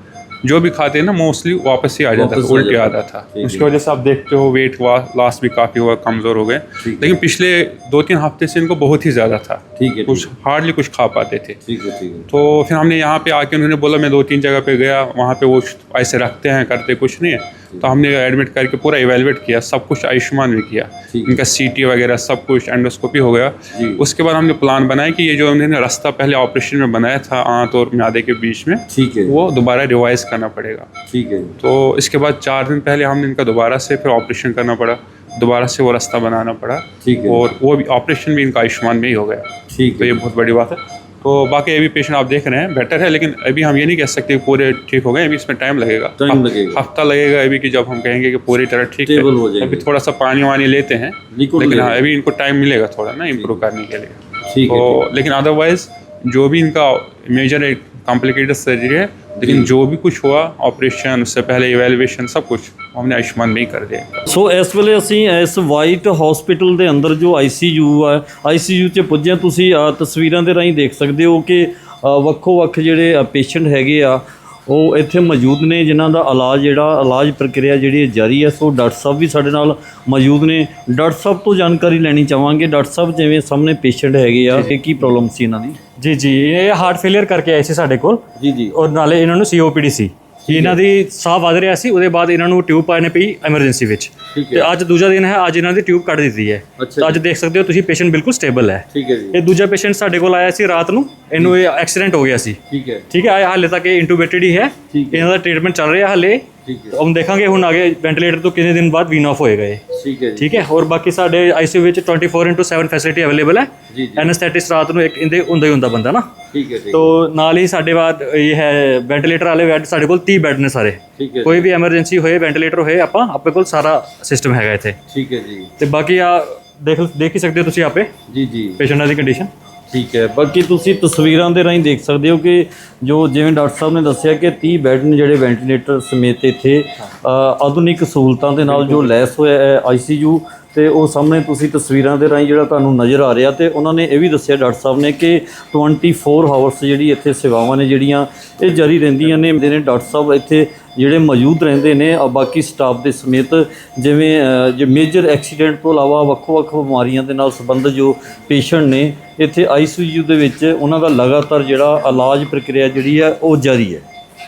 जो भी खाते हैं ना मोस्टली वापस ही आ जाता था आ उल्टे आता था। उसकी वजह से आप देखते हो वेट लॉस भी काफ़ी हुआ कमज़ोर हो गए। लेकिन पिछले दो तीन हफ़्ते से इनको बहुत ही ज़्यादा था। ठीक है, कुछ हार्डली कुछ खा पाते थे। ठीक है ठीक है। तो फिर हमने यहाँ पे आके उन्होंने बोला मैं दो तीन जगह पे गया वहाँ पे वो ऐसे रखते हैं करते कुछ नहीं है। तो हमने एडमिट करके पूरा इवेलुएट किया सब कुछ आयुष्मान भी किया। इनका सीटी वगैरह सब कुछ एंडोस्कोपी हो गया। उसके बाद हमने प्लान बनाया कि ये जो उन्होंने रास्ता पहले ऑपरेशन में बनाया था आंत और म्यादे के बीच में ठीक है। वो दोबारा रिवाइज करना पड़ेगा। ठीक है। तो इसके बाद चार दिन पहले हमने इनका दोबारा से फिर ऑपरेशन करना पड़ा। दोबारा से वो रास्ता बनाना पड़ा। ठीक है। और वो भी ऑपरेशन भी इनका आयुष्मान में ही हो गया। ठीक तो ये बहुत बड़ी बात है। तो बाकी अभी पेशेंट आप देख रहे हैं बेटर है लेकिन अभी हम ये नहीं कह सकते कि पूरे ठीक हो गए अभी इसमें टाइम लगेगा। टाइम लगेगा। हफ़्ता लगेगा अभी कि जब हम कहेंगे कि पूरी तरह ठीक है। अभी थोड़ा सा पानी वानी लेते हैं लेकिन हाँ अभी इनको टाइम मिलेगा थोड़ा ना इम्प्रूव करने के लिए। तो लेकिन अदरवाइज़ जो भी इनका मेजर एक कॉम्प्लिकेटेड सर्जरी है लेकिन जो भी कुछ हुआ ऑपरेशन उससे पहले इवेलुएशन सब कुछ हमने आयुष्मान में ही कर दिया ਸੋ ਇਸ ਵੇਲੇ ਅਸੀਂ ਇਸ ਵਾਈਟ ਹਸਪੀਟਲ ਦੇ ਅੰਦਰ ਜੋ ਆਈਸੀਯੂ ਆ ਆਈਸੀਯੂ 'ਚ ਪੁੱਜੇ ਹਾਂ। ਤੁਸੀਂ ਅ, ਤਸਵੀਰਾਂ ਦੇ ਰਾਹੀਂ ਦੇਖ ਸਕਦੇ ਹੋ ਕਿ ਅ, ਵੱਖੋ ਵੱਖ ਜਿਹੜੇ ਪੇਸ਼ੈਂਟ ਹੈਗੇ ਆ ਉਹ ਇੱਥੇ ਮੌਜੂਦ ਨੇ ਜਿਨ੍ਹਾਂ ਦਾ ਇਲਾਜ ਜਿਹੜਾ ਇਲਾਜ ਪ੍ਰਕਿਰਿਆ ਜਿਹੜੀ ਜਾਰੀ ਹੈ ਸੋ ਡਾਕਟਰ ਸਾਹਿਬ ਵੀ ਸਾਡੇ ਨਾਲ ਮੌਜੂਦ ਨੇ। ਡਾਕਟਰ ਸਾਹਿਬ ਤੋਂ ਜਾਣਕਾਰੀ ਲੈਣੀ ਚਾਹਾਂਗੇ। ਡਾਕਟਰ ਸਾਹਿਬ ਜਿਵੇਂ ਸਾਹਮਣੇ ਪੇਸ਼ੈਂਟ ਹੈਗੇ ਆ ਇਹ ਕੀ ਪ੍ਰੋਬਲਮ ਸੀ ਇਹਨਾਂ ਦੀ? ਜੀ ਜੀ ਇਹ ਹਾਰਟ ਫੇਲਿਅਰ ਕਰਕੇ ਆਏ ਸੀ ਸਾਡੇ ਕੋਲ। ਜੀ ਜੀ। ਔਰ ਨਾਲੇ ਇਹਨਾਂ ਨੂੰ ਸੀਓਪੀਡੀ ਸੀ। ਇਹਨਾਂ ਦੀ ਸਾਹ ਵੱਧ ਰਿਹਾ ਸੀ ਉਹਦੇ ਬਾਅਦ ਇਹਨਾਂ ਨੂੰ ਟਿਊਬ ਪਾਣੇ ਪਈ ਐਮਰਜੈਂਸੀ ਵਿੱਚ। ਠੀਕ ਹੈ। ਤੇ ਅੱਜ ਦੂਜਾ ਦਿਨ ਹੈ ਅੱਜ ਇਹਨਾਂ ਦੀ ਟਿਊਬ ਕੱਢ ਦਿੱਤੀ ਹੈ। ਅੱਛਾ ਤਾਂ ਅੱਜ ਦੇਖ ਸਕਦੇ ਹੋ ਤੁਸੀਂ ਪੇਸ਼ੈਂਟ ਬਿਲਕੁਲ ਸਟੇਬਲ ਹੈ। ਠੀਕ ਹੈ ਜੀ। ਇਹ ਦੂਜਾ ਪੇਸ਼ੈਂਟ ਸਾਡੇ ਕੋਲ ਆਇਆ ਸੀ ਰਾਤ ਨੂੰ ਇਹਨੂੰ ਇਹ ਐਕਸੀਡੈਂਟ ਹੋ ਗਿਆ ਸੀ। ਠੀਕ ਹੈ। ਠੀਕ ਹੈ ਹਾਲੇ ਤੱਕ ਇਹ ਇੰਟੂਬੇਟਡ ਹੀ ਹੈ। ਠੀਕ ਹੈ। ਇਹਨਾਂ ਦਾ ਟ੍ਰੀਟਮੈਂਟ ਚੱਲ ਰਿਹਾ ਹਾਲੇ। ਠੀਕ ਹੈ ਹੁਣ ਦੇਖਾਂਗੇ ਹੁਣ ਅੱਗੇ ਵੈਂਟੀਲੇਟਰ ਤੋਂ ਕਿੰਨੇ ਦਿਨ ਬਾਅਦ ਵੀਨ ਆਫ ਹੋਏਗਾ ਇਹ। ਠੀਕ ਹੈ ਜੀ। ਠੀਕ ਹੈ? ਔਰ ਬਾਕੀ ਸਾਡੇ ਆਈਸੀਯੂ ਵਿੱਚ 24/7 ਫੈਸਿਲਿਟੀ ਅਵੇਲੇਬਲ ਹੈ। ਜੀ, ਜੀ। ਐਨਸਥੈਟਿਸਟ ਰਾਤ ਨੂੰ ਇੱਕ ਇਹਦੇ ਹੁੰਦਾ ਹੀ ਹੁੰਦਾ ਬੰਦਾ ਨਾ। ਠੀਕ ਹੈ ਤੋ ਨਾਲ ਹੀ ਸਾਡੇ ਬਾਅਦ ਇਹ ਹੈ ਵੈਂਟੀਲੇਟਰ ਵਾਲੇ ਬੈੱਡ ਸਾਡੇ ਕੋਲ 30 ਬੈੱਡ ਨੇ ਸਾਰੇ। ਠੀਕ ਹੈ ਕੋਈ ਵੀ ਐਮਰਜੈਂਸੀ ਹੋਏ ਵੈਂਟੀਲੇਟਰ ਹੋਏ ਆਪਾਂ ਆਪਣੇ ਕੋਲ ਸਾਰਾ ਸਿਸਟਮ ਹੈਗਾ ਇੱਥੇ। ਠੀਕ ਹੈ ਜੀ। ਤੇ ਬਾਕੀ ਆ ਦੇਖ ਦੇਖ ਹੀ ਸਕਦੇ ਹੋ ਤੁਸੀਂ ਆਪੇ। ਜੀ ਜੀ। ਪੇਸ਼ੈਂਟਾਂ ਦੀ ਕੰਡੀਸ਼ਨ ਠੀਕ ਹੈ। ਬਾਕੀ ਤੁਸੀਂ ਤਸਵੀਰਾਂ ਦੇ ਰਾਹੀਂ ਦੇਖ ਸਕਦੇ ਹੋ ਕਿ ਜੋ ਜਿਵੇਂ ਡਾਕਟਰ ਸਾਹਿਬ ਨੇ ਦੱਸਿਆ ਕਿ 30 ਬੈੱਡ ਨੇ ਜਿਹੜੇ ਵੈਂਟੀਲੇਟਰ ਸਮੇਤ ਇੱਥੇ ਆਧੁਨਿਕ ਸਹੂਲਤਾਂ ਦੇ ਨਾਲ ਜੋ ਲੈਸ ਹੋਇਆ ਹੈ ਆਈਸੀਯੂ ਤੇ ਉਹ ਸਾਹਮਣੇ ਤੁਸੀਂ ਤਸਵੀਰਾਂ ਦੇ ਰਾਹੀਂ ਜਿਹੜਾ ਤੁਹਾਨੂੰ ਨਜ਼ਰ ਆ ਰਿਹਾ ਤੇ ਉਹਨਾਂ ਨੇ ਇਹ ਵੀ ਦੱਸਿਆ ਡਾਕਟਰ ਸਾਹਿਬ ਨੇ ਕਿ 24 ਹਾਵਰਸ ਜਿਹੜੀ ਇੱਥੇ ਸੇਵਾਵਾਂ ਨੇ ਜਿਹੜੀਆਂ ਇਹ ਜਾਰੀ ਰਹਿੰਦੀਆਂ ਨੇ। ਨੇ ਡਾਕਟਰ ਸਾਹਿਬ ਇੱਥੇ ਜਿਹੜੇ ਮੌਜੂਦ ਰਹਿੰਦੇ ਨੇ ਔਰ ਬਾਕੀ ਸਟਾਫ ਦੇ ਸਮੇਤ ਜਿਵੇਂ ਜੇ ਮੇਜਰ ਐਕਸੀਡੈਂਟ ਤੋਂ ਇਲਾਵਾ ਵੱਖੋ-ਵੱਖ ਬਿਮਾਰੀਆਂ ਦੇ ਨਾਲ ਸੰਬੰਧਿਤ ਜੋ ਪੇਸ਼ੈਂਟ ਨੇ, ਇੱਥੇ ਆਈਸੀਯੂ ਦੇ ਵਿੱਚ ਉਹਨਾਂ ਦਾ ਲਗਾਤਾਰ ਜਿਹੜਾ ਇਲਾਜ ਪ੍ਰਕਿਰਿਆ ਜਿਹੜੀ ਹੈ, ਉਹ ਜਾਰੀ ਹੈ।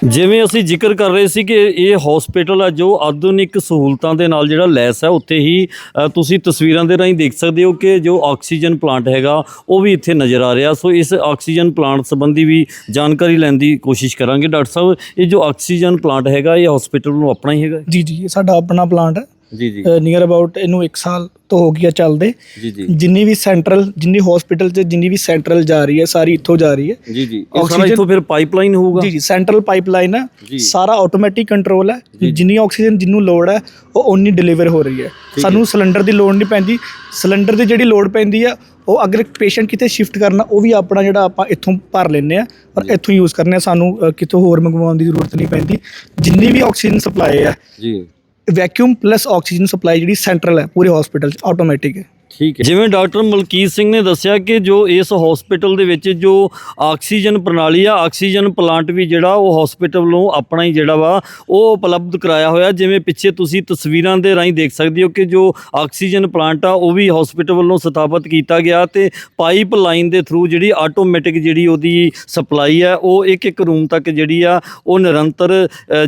ਜਿਵੇਂ ਅਸੀਂ ਜ਼ਿਕਰ ਕਰ ਰਹੇ ਸੀ ਕਿ ਇਹ ਹਸਪੀਟਲ ਹੈ ਜੋ ਆਧੁਨਿਕ ਸਹੂਲਤਾਂ ਦੇ ਨਾਲ ਜਿਹੜਾ ਲੈਸ ਹੈ ਉੱਥੇ ਹੀ ਤੁਸੀਂ ਤਸਵੀਰਾਂ ਦੇ ਰਾਹੀਂ ਦੇਖ ਸਕਦੇ ਹੋ ਕਿ ਜੋ ਆਕਸੀਜਨ ਪਲਾਂਟ ਹੈਗਾ, ਉਹ ਵੀ ਇੱਥੇ ਨਜ਼ਰ ਆ ਰਿਹਾ। ਸੋ ਇਸ ਆਕਸੀਜਨ ਪਲਾਂਟ ਸੰਬੰਧੀ ਵੀ ਜਾਣਕਾਰੀ ਲੈਣ ਦੀ ਕੋਸ਼ਿਸ਼ ਕਰਾਂਗੇ। ਡਾਕਟਰ ਸਾਹਿਬ, ਇਹ ਜੋ ਆਕਸੀਜਨ ਪਲਾਂਟ ਹੈਗਾ, ਇਹ ਹਸਪੀਟਲ ਨੂੰ ਆਪਣਾ ਹੀ ਹੈਗਾ? ਜੀ ਜੀ, ਇਹ ਸਾਡਾ ਆਪਣਾ ਪਲਾਂਟ ਹੈ। ਜੀ ਜੀ। ਨੀਅਰ ਅਬਾਊਟ ਇਹਨੂੰ 1 ਸਾਲ ਤੋਂ ਹੋ ਗਿਆ ਚੱਲਦੇ। ਜੀ ਜੀ। ਜਿੰਨੀ ਵੀ ਸੈਂਟਰਲ ਜਿੰਨੀ ਹਸਪੀਟਲ 'ਚ ਜਿੰਨੀ ਵੀ ਸੈਂਟਰਲ ਜਾ ਰਹੀ ਹੈ ਸਾਰੀ ਇੱਥੋਂ ਜਾ ਰਹੀ ਹੈ। ਜੀ ਜੀ। ਇਹ ਸਾਰਾ ਇੱਥੋਂ ਫਿਰ ਪਾਈਪਲਾਈਨ ਹੋਊਗਾ? ਜੀ ਜੀ ਸੈਂਟਰਲ ਪਾਈਪਲਾਈਨ ਹੈ। ਸਾਰਾ ਆਟੋਮੈਟਿਕ ਕੰਟਰੋਲ ਹੈ ਜਿੰਨੀ ਆਕਸੀਜਨ ਜਿੰਨੂੰ ਲੋੜ ਹੈ ਉਹ ਓਨੀ ਡਿਲੀਵਰ ਹੋ ਰਹੀ ਹੈ। ਸਾਨੂੰ ਸਿਲੰਡਰ ਦੀ ਲੋੜ ਨਹੀਂ ਪੈਂਦੀ। ਸਿਲੰਡਰ ਦੀ ਜਿਹੜੀ ਲੋੜ ਪੈਂਦੀ ਆ ਉਹ ਅਗਰ ਪੇਸ਼ੈਂਟ ਕਿਤੇ ਸ਼ਿਫਟ ਕਰਨਾ ਉਹ ਵੀ ਆਪਣਾ ਜਿਹੜਾ ਆਪਾਂ ਇੱਥੋਂ ਭਰ ਲੈਂਦੇ ਆ ਔਰ ਇੱਥੋਂ ਯੂਜ਼ ਕਰਨੇ ਆ। ਸਾਨੂੰ ਕਿਤੋਂ ਹੋਰ ਮੰਗਵਾਉਣ ਦੀ ਜ਼ਰੂਰਤ ਨਹੀਂ ਪੈਂਦੀ। ਜਿੰਨੀ ਵੀ ਆਕਸੀਜਨ ਸਪਲਾਈ ਹੈ ਜੀ। ਵੈਕਿਊਮ ਪਲੱਸ ਆਕਸੀਜਨ ਸਪਲਾਈ ਜਿਹੜੀ ਸੈਂਟਰਲ ਹੈ ਪੂਰੇ ਹਸਪੀਟਲ 'ਚ ਆਟੋਮੈਟਿਕ ਹੈ। ਠੀਕ ਹੈ। ਜਿਵੇਂ ਡਾਕਟਰ ਮਲਕੀਤ ਸਿੰਘ ਨੇ ਦੱਸਿਆ ਕਿ ਜੋ ਇਸ ਹਸਪੀਟਲ ਦੇ ਵਿੱਚ ਜੋ ਆਕਸੀਜਨ ਪ੍ਰਣਾਲੀ ਆ, ਆਕਸੀਜਨ ਪਲਾਂਟ ਵੀ ਜਿਹੜਾ ਉਹ ਹਸਪੀਟਲ ਨੂੰ ਆਪਣਾ ਹੀ ਜਿਹੜਾ ਵਾ, ਉਹ ਉਪਲਬਧ ਕਰਾਇਆ ਹੋਇਆ। ਜਿਵੇਂ ਪਿੱਛੇ ਤੁਸੀਂ ਤਸਵੀਰਾਂ ਦੇ ਰਾਹੀਂ ਦੇਖ ਸਕਦੇ ਹੋ ਕਿ ਜੋ ਆਕਸੀਜਨ ਪਲਾਂਟ ਆ, ਉਹ ਵੀ ਹਸਪੀਟਲ ਵੱਲੋਂ ਸਥਾਪਿਤ ਕੀਤਾ ਗਿਆ ਤੇ ਪਾਈਪ ਲਾਈਨ ਦੇ ਥਰੂ ਜਿਹੜੀ ਆਟੋਮੈਟਿਕ ਜਿਹੜੀ ਉਹਦੀ ਸਪਲਾਈ ਹੈ ਉਹ ਇੱਕ ਇੱਕ ਰੂਮ ਤੱਕ ਜਿਹੜੀ ਆ, ਉਹ ਨਿਰੰਤਰ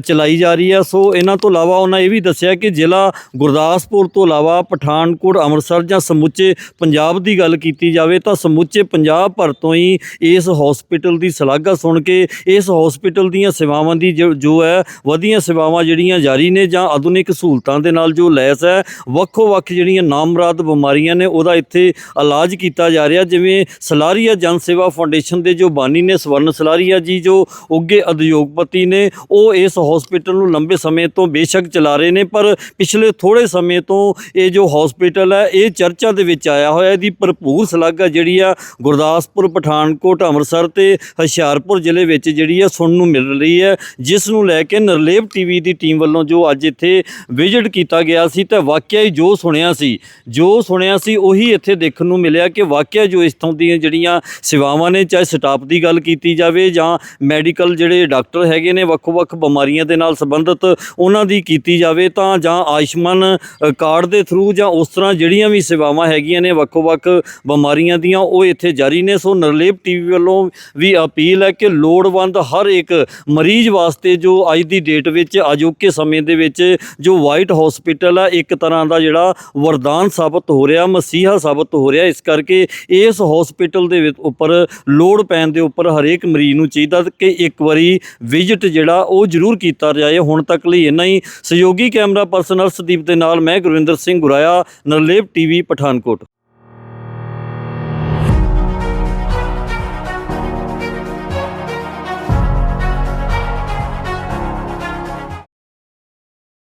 ਚਲਾਈ ਜਾ ਰਹੀ ਆ। ਸੋ ਇਹਨਾਂ ਤੋਂ ਇਲਾਵਾ ਉਹਨਾਂ ਇਹ ਵੀ ਦੱਸਿਆ ਕਿ ਜ਼ਿਲ੍ਹਾ ਗੁਰਦਾਸਪੁਰ ਤੋਂ ਇਲਾਵਾ ਪਠਾਨਕੋਟ, ਅੰਮ੍ਰਿਤਸਰ ਜਾਂ ਸਮੁੱਚੇ ਪੰਜਾਬ ਦੀ ਗੱਲ ਕੀਤੀ ਜਾਵੇ ਤਾਂ ਸਮੁੱਚੇ ਪੰਜਾਬ ਭਰ ਤੋਂ ਹੀ ਇਸ ਹਸਪੀਟਲ ਦੀ ਸ਼ਲਾਘਾ ਸੁਣ ਕੇ ਇਸ ਹਸਪੀਟਲ ਦੀਆਂ ਸੇਵਾਵਾਂ ਦੀ ਜੋ ਹੈ, ਵਧੀਆਂ ਸੇਵਾਵਾਂ ਜਿਹੜੀਆਂ ਜਾਰੀ ਨੇ ਜਾਂ ਆਧੁਨਿਕ ਸਹੂਲਤਾਂ ਦੇ ਨਾਲ ਜੋ ਲੈਸ ਹੈ, ਵੱਖੋ ਵੱਖ ਜਿਹੜੀਆਂ ਨਾਮਰਾਦ ਬਿਮਾਰੀਆਂ ਨੇ ਉਹਦਾ ਇੱਥੇ ਇਲਾਜ ਕੀਤਾ ਜਾ ਰਿਹਾ। ਜਿਵੇਂ ਸਲਾਰੀਆ ਜਨ ਸੇਵਾ ਫਾਊਂਡੇਸ਼ਨ ਦੇ ਜੋ ਬਾਨੀ ਨੇ, ਸਵਰਨ ਸਲਾਰੀਆ ਜੀ ਜੋ ਉੱਗੇ ਉਦਯੋਗਪਤੀ ਨੇ, ਉਹ ਇਸ ਹਸਪੀਟਲ ਨੂੰ ਲੰਬੇ ਸਮੇਂ ਤੋਂ ਬੇਸ਼ੱਕ ਚਲਾ ਰਹੇ ਨੇ, ਪਰ ਪਿਛਲੇ ਥੋੜੇ ਸਮੇਂ ਤੋਂ ਇਹ ਜੋ ਹਸਪੀਟਲ ਹੈ, ਇਹ ਚਰਚ ਦੇ ਵਿੱਚ ਆਇਆ ਹੋਇਆ, ਇਹਦੀ ਭਰਪੂਰ ਸ਼ਲਾਘਾ ਜਿਹੜੀ ਆ ਗੁਰਦਾਸਪੁਰ, ਪਠਾਨਕੋਟ, ਅੰਮ੍ਰਿਤਸਰ ਤੇ ਹੁਸ਼ਿਆਰਪੁਰ ਜ਼ਿਲ੍ਹੇ ਵਿੱਚ ਜਿਹੜੀ ਆ ਸੁਣਨ ਨੂੰ ਮਿਲ ਰਹੀ ਹੈ, ਜਿਸ ਨੂੰ ਲੈ ਕੇ ਨਰਲੇਵ ਟੀਵੀ ਦੀ ਟੀਮ ਵੱਲੋਂ ਜੋ ਅੱਜ ਇੱਥੇ ਵਿਜ਼ਿਟ ਕੀਤਾ ਗਿਆ ਸੀ ਤਾਂ ਵਾਕਿਆ ਹੀ ਜੋ ਸੁਣਿਆ ਸੀ, ਜੋ ਸੁਣਿਆ ਸੀ ਉਹੀ ਇੱਥੇ ਦੇਖਣ ਨੂੰ ਮਿਲਿਆ ਕਿ ਵਾਕਿਆ ਜੋ ਇਸਥੋਂ ਦੀਆਂ ਜਿਹੜੀਆਂ ਸੇਵਾਵਾਂ ਨੇ, ਚਾਹੇ ਸਟਾਫ ਦੀ ਗੱਲ ਕੀਤੀ ਜਾਵੇ ਜਾਂ ਮੈਡੀਕਲ ਜਿਹੜੇ ਡਾਕਟਰ ਹੈਗੇ ਨੇ, ਵੱਖ-ਵੱਖ ਬਿਮਾਰੀਆਂ ਦੇ ਨਾਲ ਸੰਬੰਧਿਤ ਉਹਨਾਂ ਦੀ ਕੀਤੀ ਜਾਵੇ ਤਾਂ ਜਾਂ ਆਯੁਸ਼ਮਾਨ ਕਾਰਡ ਦੇ ਥਰੂ ਜਾਂ ਉਸ ਤਰ੍ਹਾਂ ਜਿਹੜੀਆਂ ਵੀ ਸੇਵਾਵਾਂ ਹੈਗੀਆਂ ਨੇ, ਵੱਖੋ-ਵੱਖ ਬਿਮਾਰੀਆਂ ਦੀਆਂ, ਉਹ ਇੱਥੇ ਜਾਰੀ ਨੇ। ਸੋ ਨਰਲੇਪ ਟੀਵੀ ਵੱਲੋਂ ਵੀ ਅਪੀਲ ਹੈ ਕਿ ਲੋੜਵੰਦ ਹਰ ਇੱਕ ਮਰੀਜ਼ ਵਾਸਤੇ ਜੋ ਅੱਜ ਦੀ ਡੇਟ ਵਿੱਚ ਅਜੋਕੇ ਸਮੇਂ ਦੇ ਵਿੱਚ ਜੋ ਵਾਈਟ ਹਸਪੀਟਲ ਆ ਇੱਕ ਤਰ੍ਹਾਂ ਦਾ ਜਿਹੜਾ ਵਰਦਾਨ ਸਾਬਤ ਹੋ ਰਿਹਾ, ਮਸੀਹਾ ਸਾਬਤ ਹੋ ਰਿਹਾ। ਇਸ ਕਰਕੇ ਇਸ ਹਸਪੀਟਲ ਦੇ ਉੱਪਰ ਲੋੜ ਪੈਣ ਦੇ ਉੱਪਰ ਹਰੇਕ ਮਰੀਜ਼ ਨੂੰ ਚਾਹੀਦਾ ਕਿ ਇੱਕ ਵਾਰੀ ਵਿਜ਼ਿਟ ਜਿਹੜਾ, ਉਹ ਜ਼ਰੂਰ ਕੀਤਾ ਜਾਏ। ਹੁਣ ਤੱਕ ਲਈ ਇੰਨਾ ਹੀ। ਸਹਿਯੋਗੀ ਕੈਮਰਾ ਪਰਸਨ ਅਰਸ਼ਦੀਪ ਦੇ ਨਾਲ ਮੈਂ ਗੁਰਵਿੰਦਰ ਸਿੰਘ ਗੁਰਾਇਆ ਨਰਲੇਵ ਟੀਵੀ ਪਠਾਨਕੋਟ।